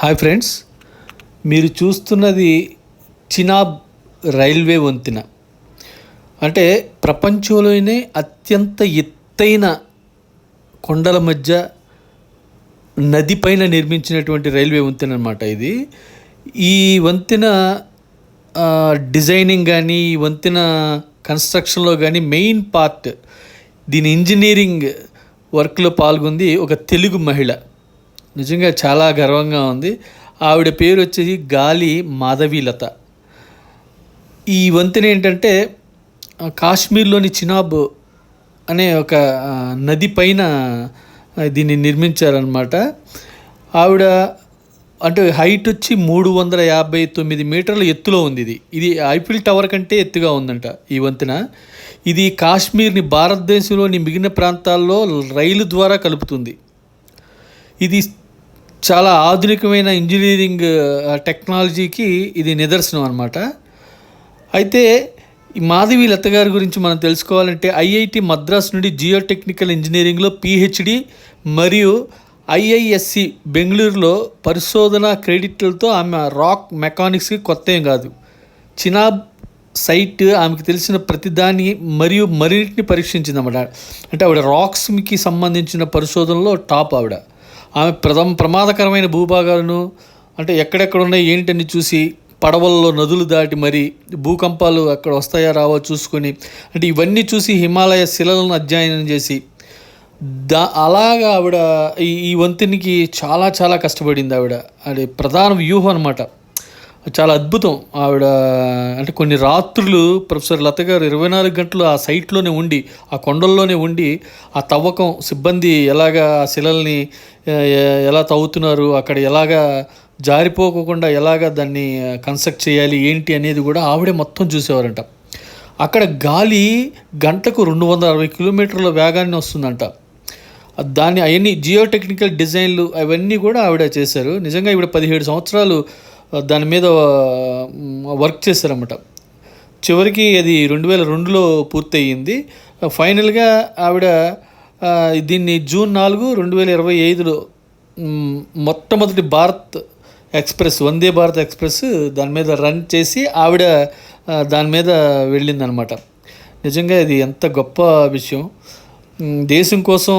Hi friends మీరు చూస్తున్నది Chenab railway వంతెన. అంటే ప్రపంచంలోనే అత్యంత ఎత్తైన కొండల మధ్య నది పైన నిర్మించినటువంటి రైల్వే వంతెన అనమాట ఇది. ఈ వంతెన డిజైనింగ్ కానీ ఈ వంతెన కన్స్ట్రక్షన్లో కానీ మెయిన్ పార్ట్ దీని ఇంజనీరింగ్ వర్క్లో పాల్గొంది ఒక తెలుగు మహిళ. నిజంగా చాలా గర్వంగా ఉంది. ఆవిడ పేరు వచ్చేసి గాలి మాధవీలత. ఈ వంతెన ఏంటంటే కాశ్మీర్లోని చినాబ్ అనే ఒక నది పైన దీన్ని నిర్మించారనమాట ఆవిడ అంటే హైట్ వచ్చి మూడు వందల యాభై తొమ్మిది మీటర్ల ఎత్తులో ఉంది ఇది. ఇది ఐఫిల్ టవర్ కంటే ఎత్తుగా ఉందంట ఈ వంతెన. ఇది కాశ్మీర్ని భారతదేశంలోని మిగిలిన ప్రాంతాల్లో రైలు ద్వారా కలుపుతుంది. ఇది చాలా ఆధునికమైన ఇంజనీరింగ్ టెక్నాలజీకి ఇది నిదర్శనం అనమాట అయితే ఈ మాధవి లత గారి గురించి మనం తెలుసుకోవాలంటే ఐఐటి మద్రాస్ నుండి జియోటెక్నికల్ ఇంజనీరింగ్లో పిహెచ్డి మరియు ఐఐఎస్సి బెంగళూరులో పరిశోధన క్రెడిట్లతో ఆమె రాక్ మెకానిక్స్కి కొత్త ఏం కాదు. చినాబ్ సైట్ ఆమెకు తెలిసిన ప్రతిదాన్ని మరియు మరిన్నిటిని పరీక్షించింది అన్నమాట అంటే ఆవిడ రాక్స్కి సంబంధించిన పరిశోధనలో టాప్ ఆవిడ. ఆమె ప్రథమ ప్రమాదకరమైన భూభాగాలను అంటే ఎక్కడెక్కడ ఉన్నాయి ఏంటని చూసి పడవల్లో నదులు దాటి మరి భూకంపాలు అక్కడ వస్తాయా రావో చూసుకొని అంటే ఇవన్నీ చూసి హిమాలయ శిలలను అధ్యయనం చేసి దా అలాగా ఆవిడ ఈ ఈ వంతెనికి చాలా చాలా కష్టపడింది ఆవిడ. అది ప్రధాన వ్యూహం అనమాట చాలా అద్భుతం. ఆవిడ అంటే కొన్ని రాత్రులు ప్రొఫెసర్ లత గారు ఇరవై నాలుగు గంటలు ఆ సైట్లోనే ఉండి ఆ కొండల్లోనే ఉండి ఆ తవ్వకం సిబ్బంది ఎలాగా ఆ శిలల్ని ఎలా తవ్వుతున్నారు అక్కడ ఎలాగా జారిపోకుండా ఎలాగా దాన్ని కన్స్ట్రక్ట్ చేయాలి ఏంటి అనేది కూడా ఆవిడే మొత్తం చూసేవారంట. అక్కడ గాలి గంటకు రెండు వందల అరవై కిలోమీటర్ల వేగాన్ని వస్తుందంట. దాన్ని అవన్నీ జియోటెక్నికల్ డిజైన్లు అవన్నీ కూడా ఆవిడ చేశారు. నిజంగా ఈవిడ పదిహేడు సంవత్సరాలు దాని మీద వర్క్ చేశారన్నమాట. చివరికి అది రెండు వేల రెండులో పూర్తయింది ఫైనల్గా ఆవిడ దీన్ని జూన్ నాలుగు రెండు వేల ఇరవై ఐదులో మొట్టమొదటి భారత్ ఎక్స్ప్రెస్ వందే భారత్ ఎక్స్ప్రెస్ దాని మీద రన్ చేసి ఆవిడ దాని మీద వెళ్ళిందనమాట నిజంగా ఇది ఎంత గొప్ప విషయం. దేశం కోసం